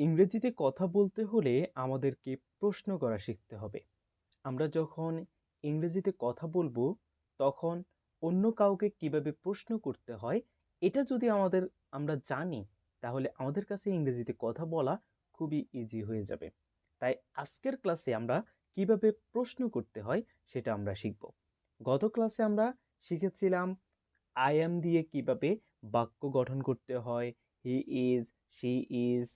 ইংরেজিতে কথা বলতে হলে আমাদেরকে প্রশ্ন করা শিখতে হবে। আমরা যখন ইংরেজিতে কথা বলব, তখন অন্য কাউকে কীভাবে প্রশ্ন করতে হয়, এটা যদি আমাদের, আমরা জানি, তাহলে আমাদের কাছে ইংরেজিতে কথা বলা খুবই ইজি হয়ে যাবে। তাই আজকের ক্লাসে আমরা কীভাবে প্রশ্ন করতে হয়, সেটা আমরা শিখব। গত ক্লাসে আমরা শিখেছিলাম আই অ্যাম দিয়ে কীভাবে বাক্য গঠন করতে হয় হি ইজ শি ইজ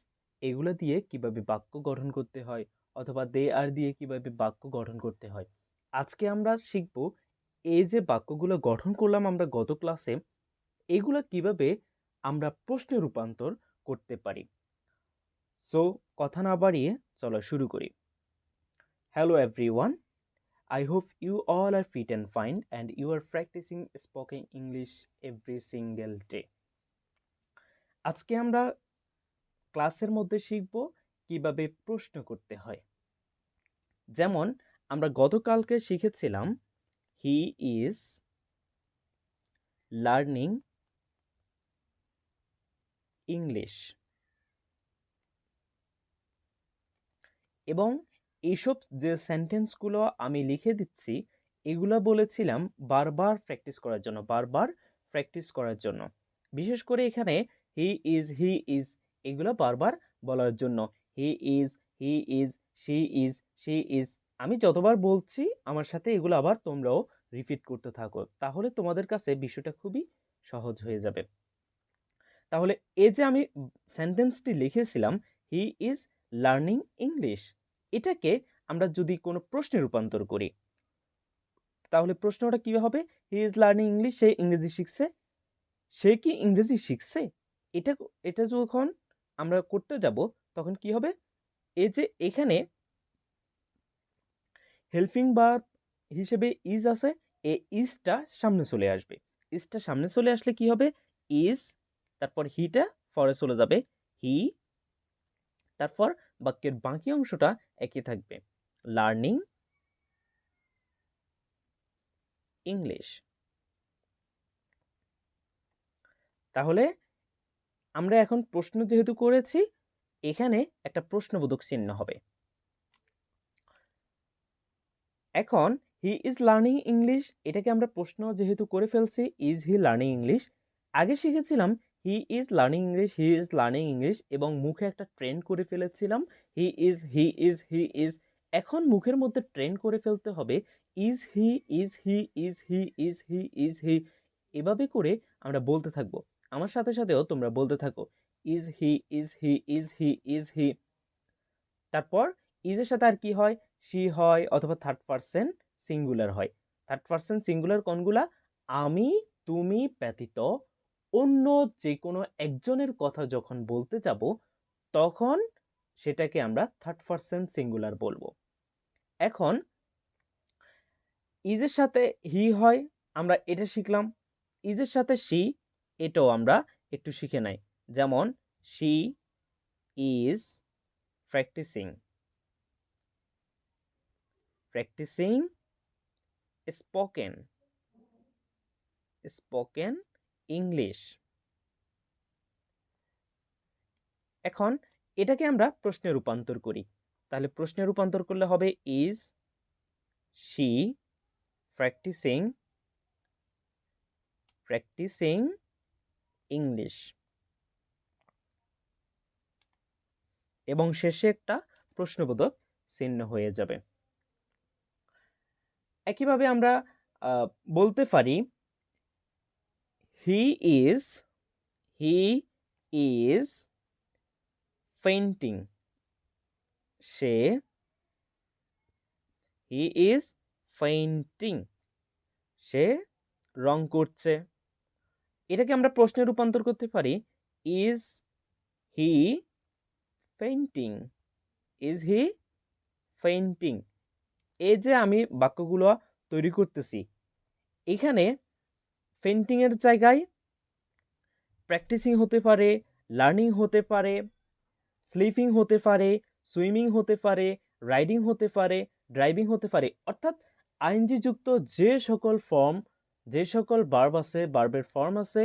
এগুলো দিয়ে কীভাবে বাক্য গঠন করতে হয় অথবা দে আর দিয়ে কীভাবে বাক্য গঠন করতে হয়। আজকে আমরা শিখব এই যে বাক্যগুলো গঠন করলাম আমরা গত ক্লাসে এগুলো কীভাবে আমরা প্রশ্নে রূপান্তর করতে পারি। সো কথা না বাড়িয়ে চলো শুরু করি। Hello everyone I hope you all are fit and fine and you are practising spoken English every single day আজকে আমরা ক্লাসের মধ্যে শিখব, কীভাবে প্রশ্ন করতে হয়। যেমন, আমরা গতকালকে শিখেছিলাম, হি ইজ লার্নিং ইংলিশ। এবং এইসব যে সেন্টেন্সগুলো আমি লিখে দিচ্ছি, এগুলো বলেছিলাম বারবার প্র্যাকটিস করার জন্য, বারবার প্র্যাকটিস করার জন্য। বিশেষ করে এখানে, হি ইজ হি ইজ এগুলো বারবার বলার জন্য। He is he is, she is she is. আমি যতবার বলছি, আমার সাথে এগুলো আবার তোমরাও রিপিট করতে থাকো। তাহলে তোমাদের কাছে বিষয়টা খুবই সহজ হয়ে যাবে। তাহলে এই যে আমি সেন্টেন্সটি লিখেছিলাম, হি ইজ লার্নিং ইংলিশ। এটাকে আমরা যদি কোনো প্রশ্নে রূপান্তর করি, তাহলে প্রশ্নটা কী হবে? হি ইজ লার্নিং ইংলিশ, সে ইংরেজি শিখছে? সে কি ইংরেজি শিখছে? এটা এটা যখন আমরা করতে যাব, তখন কি হবে? এই যে এখানে হেল্পিং বার হিসেবে ইজ আছে এ ইজটা সামনে চলে আসবে। ইজটা সামনে চলে আসলে কি হবে? ইজ তারপর হিটা ফরে চলে যাবে। হি তারপর বাক্যের বাকি অংশটা একই থাকবে। লার্নিং ইংলিশ তাহলে আমরা এখন প্রশ্ন যেহেতু করেছি, এখানে একটা প্রশ্নবোধক চিহ্ন হবে। এখন হি ইজ লার্নিং ইংলিশ এটাকে আমরা প্রশ্ন যেহেতু করে ফেলছি ইজ হি লার্নিং ইংলিশ আগে শিখেছিলাম he is learning English he is learning English এবং মুখে একটা ট্রেন্ড করে ফেলেছিলাম he is he is he is এখন মুখের মধ্যে ট্রেন্ড করে ফেলতে হবে is he is he is he is he is he এভাবে করে আমরা বলতে থাকব। আমার সাথে সাথেও তোমরা বলতে থাকো is he is he is he is he তারপর ইজের সাথে আর কি হয়? সি হয় অথবা থার্ড পার্সেন্ট সিঙ্গুলার হয়। থার্ড পার্সেন্ট সিঙ্গুলার কোনগুলা? আমি, তুমি, ব্যতীত অন্য যে কোনো একজনের কথা যখন বলতে যাব, তখন সেটাকে আমরা থার্ড পার্সেন্ট সিঙ্গুলার বলব। এখন ইজের সাথে হি হয়? আমরা এটা শিখলাম। ইজের সাথে সি এটাও আমরা একটু শিখে নাই। যেমন she is practising practising spoken spoken English এখন, এটাকে আমরা প্রশ্নে রূপান্তর করি। তাহলে প্রশ্নে রূপান্তর করলে হবে is she practising practising English. এবং শেষে একটা প্রশ্নবোধক চিহ্ন হয়ে যাবে। একইভাবে আমরা বলতে পারি he is he is painting say he is painting সে রং করছে। এটাকে আমরা প্রশ্নে রূপান্তর করতে পারি is he painting is he painting এই যে আমি বাক্যগুলো তৈরি করতেছি, এখানে পেন্টিংয়ের জায়গায় প্র্যাকটিসিং হতে পারে লার্নিং হতে পারে স্লিপিং হতে পারে সুইমিং হতে পারে রাইডিং হতে পারে ড্রাইভিং হতে পারে, অর্থাৎ আইনজিযুক্ত যে সকল ফর্ম যে সকল বার্ব আছে বার্বের ফর্ম আছে,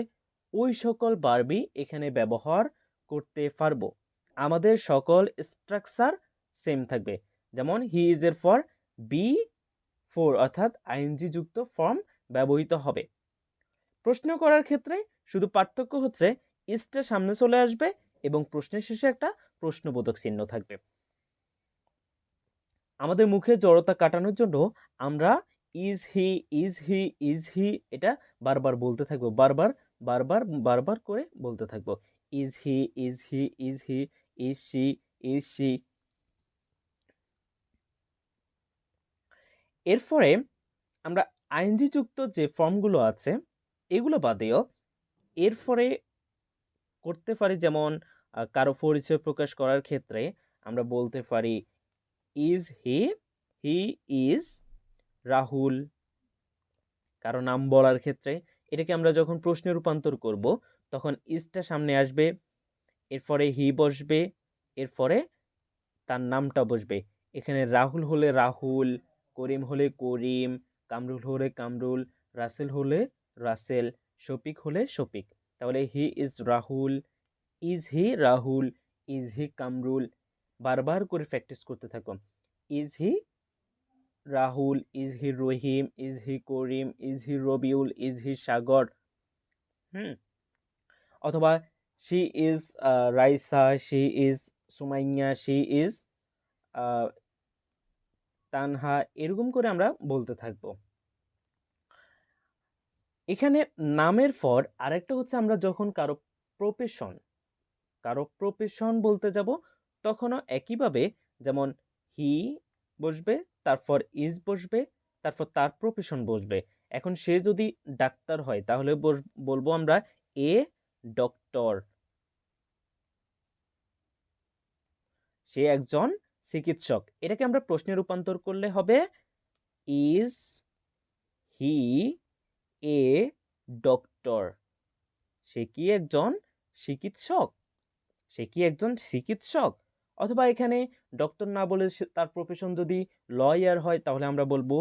ওই সকল বার্বই এখানে ব্যবহার করতে পারব। আমাদের সকল স্ট্রাকচার সেম থাকবে। যেমন হি ইজ এর ফর বি ফোর অর্থাৎ আইএনজি যুক্ত ফর্ম ব্যবহৃত হবে। প্রশ্ন করার ক্ষেত্রে শুধু পার্থক্য হচ্ছে ইসটা সামনে চলে আসবে এবং প্রশ্নের শেষে একটা প্রশ্নবোধক চিহ্ন থাকবে। আমাদের মুখে জড়তা কাটানোর জন্য আমরা is he is he is he এটা বারবার বলতে থাকব, বারবার বারবার বারবার করে বলতে থাকব। Is he is he is he is she is she এরপরে আমরা আইনজি যুক্ত যে ফর্মগুলো আছে, এগুলো বাদেও এরপরে করতে পারি যেমন কারও পরিচয় প্রকাশ করার ক্ষেত্রে আমরা বলতে পারি is he he is Rahul, কারও নাম বলার ক্ষেত্রে এটাকে আমরা যখন প্রশ্নে রূপান্তর করব, তখন ইজটা সামনে আসবে, এরপরে হি বসবে, এরপরে তার নামটা বসবে। এখানে রাহুল হলে রাহুল, করিম হলে করিম, কামরুল হলে কামরুল, রাসেল হলে রাসেল, শফিক হলে শফিক। তাহলে he is Rahul, is he Rahul, is he Kamrul. বারবার করে প্র্যাকটিস করতে থাকো। Is he Rahul is he Rahim is he Karim is he Rabiul is he Sagar হুম। অথবা she is Raisa she is Sumaiya she is Tanha, এরকম করে আমরা বলতে থাকব। এখানে নামের পর আরেকটা হচ্ছে আমরা যখন কারও প্রফেশন কারও প্রফেশন বলতে যাব, তখনও একইভাবে যেমন হি বসবে, তারপর ইজ বসবে, তারপর তার প্রফেশন বসবে। এখন সে যদি ডাক্তার হয়, তাহলে বলব আমরা এ ডক্টর সে একজন চিকিৎসক। এটাকে আমরা প্রশ্নে রূপান্তর করলে হবে ইজ হি এ ডক্টর সে কি একজন চিকিৎসক? সে কি একজন চিকিৎসক? অথবা এখানে ডক্টর না বলে তার প্রফেশন যদি লয়ার হয়, তাহলে আমরা বলব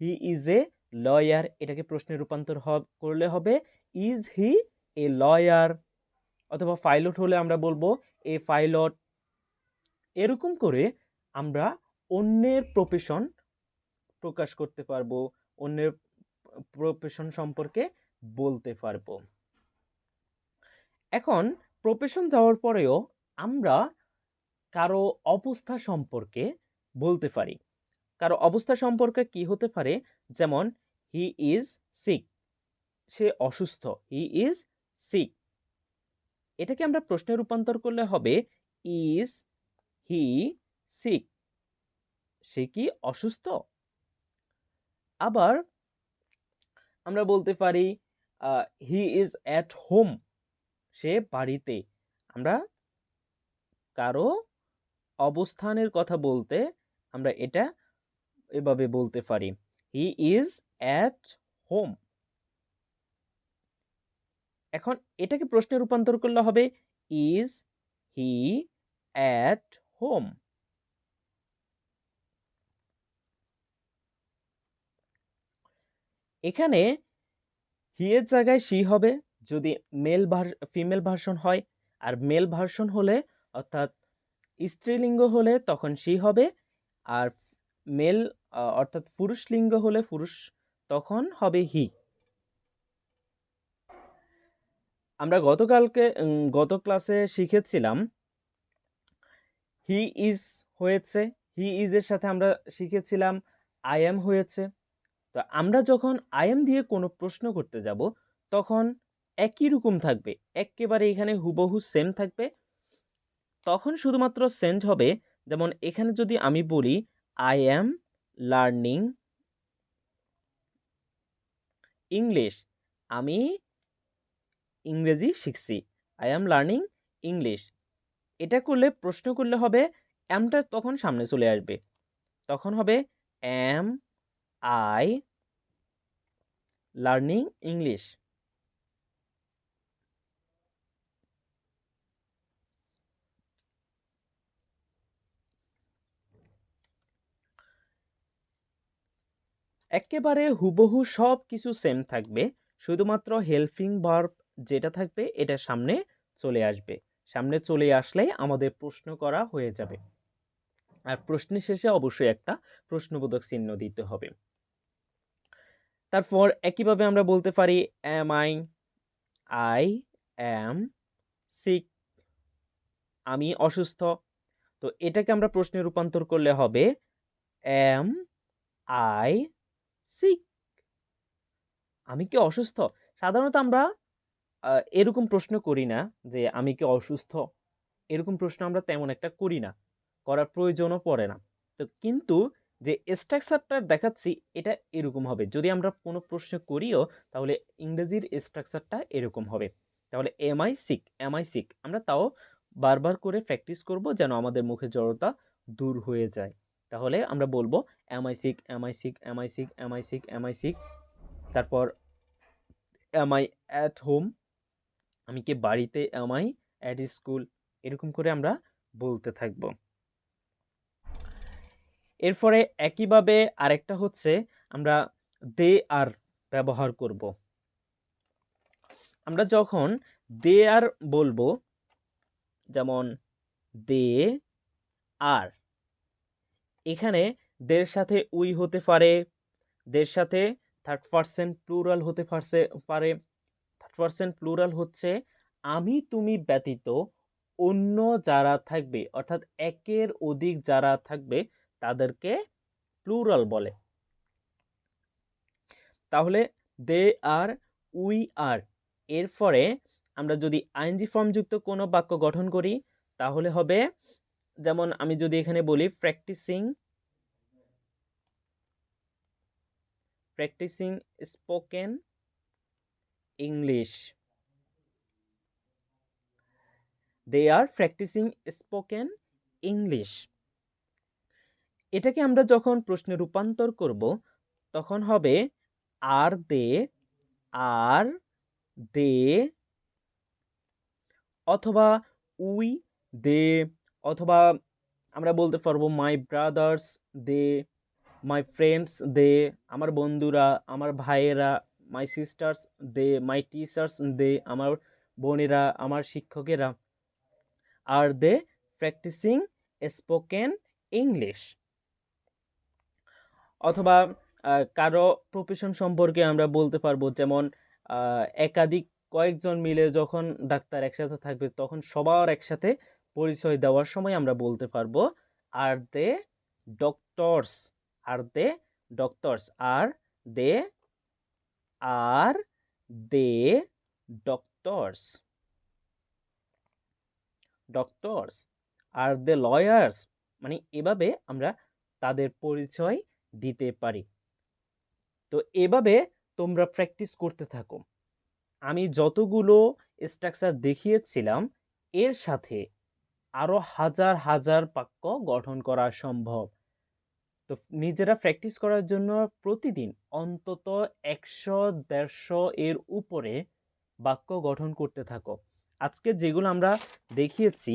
হি ইজ এ লয়ার এটাকে প্রশ্নে রূপান্তর করলে হবে ইজ হি এ লয়ার অথবা পাইলট হলে আমরা বলব এ পাইলট এরকম করে আমরা অন্যের প্রফেশন প্রকাশ করতে পারব, অন্যের প্রফেশন সম্পর্কে বলতে পারব। এখন প্রফেশন দেওয়ার পরেও আমরা কারও অবস্থা সম্পর্কে বলতে পারি। কারও অবস্থা সম্পর্কে কি হতে পারে? যেমন, হি ইজ সিক। সে অসুস্থ। He is sick. এটাকে আমরা প্রশ্নে রূপান্তর করলে হবে, ইজ হি সিক। সে কি অসুস্থ? আবার আমরা বলতে পারি হি ইজ অ্যাট হোম। সে বাড়িতে। আমরা কারও অবস্থানের কথা বলতে আমরা এটা এভাবে বলতে পারি। হি ইজ অ্যাট হোম এখন এটাকে প্রশ্নে রূপান্তর করলে হবে ইজ হি অ্যাট হোম এখানে হি এর জায়গায় সি হবে, যদি মেল ফিমেল ভার্সন হয়, আর মেল ভার্সন হলে অর্থাৎ স্ত্রীলিঙ্গ হলে তখন সি হবে, আর মেল অর্থাৎ পুরুষ লিঙ্গ হলে পুরুষ তখন হবে হি। আমরা গতকালকে গত ক্লাসে শিখেছিলাম, হি ইজ হয়েছে, হি ইজ এর সাথে আমরা শিখেছিলাম, আই এম হয়েছে। তো আমরা যখন আই এম দিয়ে কোনো প্রশ্ন করতে যাব, তখন একই রকম থাকবে, একেবারে এখানে হুবহু সেম থাকবে। তখন শুধুমাত্র চেঞ্জ হবে। যেমন এখানে যদি আমি বলি আই অ্যাম লার্নিং ইংলিশ আমি ইংরেজি শিখছি। আই অ্যাম লার্নিং ইংলিশ এটা করলে, প্রশ্ন করলে হবে অ্যামটা তখন সামনে চলে আসবে। তখন হবে অ্যাম আই লার্নিং ইংলিশ একেবারে হুবহু সব কিছু সেম থাকবে। শুধুমাত্র হেল্পিং ভার্ব যেটা থাকবে, এটা সামনে চলে আসবে। সামনে চলে আসলেই আমাদের প্রশ্ন করা হয়ে যাবে। আর প্রশ্নের শেষে অবশ্যই একটা প্রশ্নবোধক চিহ্ন দিতে হবে। তারপর একইভাবে আমরা বলতে পারি am I I am sick আমি অসুস্থ। তো এটাকে আমরা প্রশ্নে রূপান্তর করলে হবে এম আই সিক আমি কি অসুস্থ? সাধারণত আমরা এরকম প্রশ্ন করি না যে আমি কি অসুস্থ। এরকম প্রশ্ন আমরা তেমন একটা করি না। করার প্রয়োজনও পড়ে না। তো কিন্তু যে স্ট্রাকচারটা দেখাচ্ছি, এটা এরকম হবে। যদি আমরা কোনো প্রশ্ন করিও, তাহলে ইংরেজির স্ট্রাকচারটা এরকম হবে। তাহলে am I sick am I sick আমরা তাও বারবার করে প্র্যাকটিস করব যেন আমাদের মুখে জড়তা দূর হয়ে যায়। তাহলে আমরা বলব am I sick am I sick am I sick am I sick am I sick তারপর এম আই অ্যাট হোম আমি কি বাড়িতে? এম আই অ্যাট স্কুল এরকম করে আমরা বলতে থাকব। এরপরে একইভাবে আরেকটা হচ্ছে, আমরা দে আর ব্যবহার করব। আমরা যখন দে আর বলব, যেমন দে আর এখানে দের সাথে উই হতে পারে, দের সাথে থার্ড পার্সেন্ট প্লুরাল হতে পারছে, পারে। থার্ড পার্সেন্ট প্লুরাল হচ্ছে, আমি তুমি ব্যতীত অন্য যারা থাকবে, অর্থাৎ একের অধিক যারা থাকবে, তাদেরকে প্লুরাল বলে। তাহলে দে আর, উই আর। এরপরে আমরা যদি আইনজি ফর্মযুক্ত কোনো বাক্য গঠন করি, তাহলে হবে যেমন আমি যদি এখানে বলি practising practising spoken English they are practising spoken English এটাকে আমরা যখন প্রশ্নে রূপান্তর করব, তখন হবে আর দে আর দে অথবা উই দে অথবা আমরা বলতে পারব মাই brothers they my friends they আমার বন্ধুরা, আমার ভাইয়েরা my sisters they my teachers they আমার বোনেরা, আমার শিক্ষকেরা are they practising spoken English অথবা কারও প্রফেশন সম্পর্কে আমরা বলতে পারব, যেমন একাধিক কয়েকজন মিলে যখন ডাক্তার একসাথে থাকবে, তখন সবার একসাথে পরিচয় দেওয়ার সময় আমরা বলতে পারব, are they doctors, are they doctors, are they are they doctors doctors, are they lawyers. মানে এভাবে আমরা তাদের পরিচয় দিতে পারি। তো এভাবে তোমরা প্র্যাকটিস করতে থাকো। আমি যতগুলো স্ট্রাকচার দেখিয়েছিলাম, এর সাথে আরও হাজার হাজার বাক্য গঠন করা সম্ভব। তো নিজেরা প্র্যাকটিস করার জন্য প্রতিদিন অন্তত একশো, দেড়শো এর উপরে বাক্য গঠন করতে থাকো। আজকে যেগুলো আমরা দেখিয়েছি,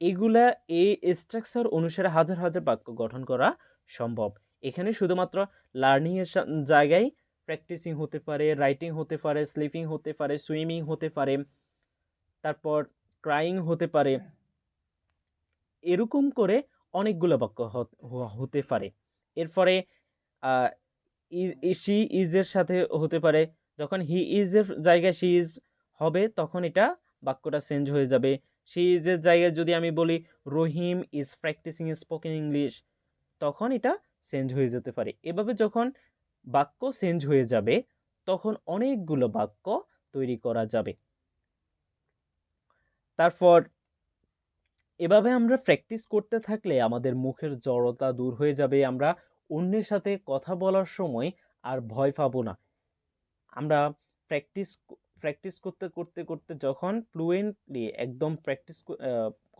এগুলা এই স্ট্রাকচার অনুসারে হাজার হাজার বাক্য গঠন করা সম্ভব। এখানে শুধুমাত্র লার্নিংয়ের জায়গায় প্র্যাকটিসিং হতে পারে রাইটিং হতে পারে স্লিপিং হতে পারে সুইমিং হতে পারে, তারপর ক্রাইং হতে পারে এরকম করে অনেকগুলো বাক্য হতে পারে। এরপরে শি ইজের সাথে হতে পারে। যখন হি ইজের জায়গায় শি ইজ হবে, তখন এটা বাক্যটা চেঞ্জ হয়ে যাবে। শি ইজের জায়গায় যদি আমি বলি, Rahim is practising spoken English, তখন এটা চেঞ্জ হয়ে যেতে পারে। এভাবে যখন বাক্য চেঞ্জ হয়ে যাবে, তখন অনেকগুলো বাক্য তৈরি করা যাবে। তারপর এভাবে আমরা প্র্যাকটিস করতে থাকলে আমাদের মুখের জড়তা দূর হয়ে যাবে, আমরা অন্যের সাথে কথা বলার সময় আর ভয় পাবো না। আমরা প্র্যাকটিস প্র্যাকটিস করতে করতে করতে যখন ফ্লুয়েন্টলি একদম প্র্যাকটিস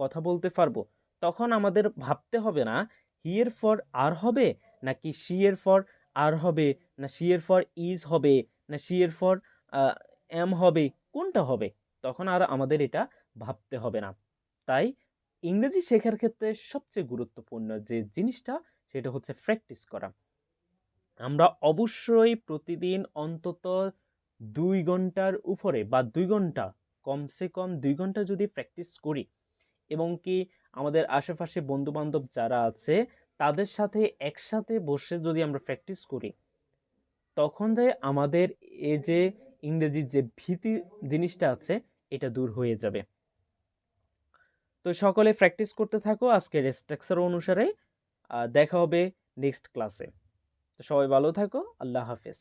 কথা বলতে পারব, তখন আমাদের ভাবতে হবে না হিয়ের ফর আর হবে, নাকি শি এর ফর আর হবে, না শি এর ফর ইজ হবে, না শি এর ফর এম হবে, কোনটা হবে? তখন আর আমাদের এটা ভাবতে হবে না। তাই ইংরেজি শেখার ক্ষেত্রে সবচেয়ে গুরুত্বপূর্ণ যে জিনিসটা, সেটা হচ্ছে প্র্যাকটিস করা। আমরা অবশ্যই প্রতিদিন অন্তত দুই ঘণ্টার উপরে বা দুই ঘণ্টা, কমসে কম দুই ঘণ্টা যদি প্র্যাকটিস করি এবং কি আমাদের আশেপাশে বন্ধুবান্ধব যারা আছে, তাদের সাথে একসাথে বসে যদি আমরা প্র্যাকটিস করি, তখন যে আমাদের এ যে ইংরেজির যে ভীতি জিনিসটা আছে, এটা দূর হয়ে যাবে। তো সকলে প্র্যাকটিস করতে থাকো আজকের স্ট্রাকচার অনুসারে। দেখা হবে নেক্সট ক্লাসে তো সবাই ভালো থাকো, আল্লাহ হাফেজ।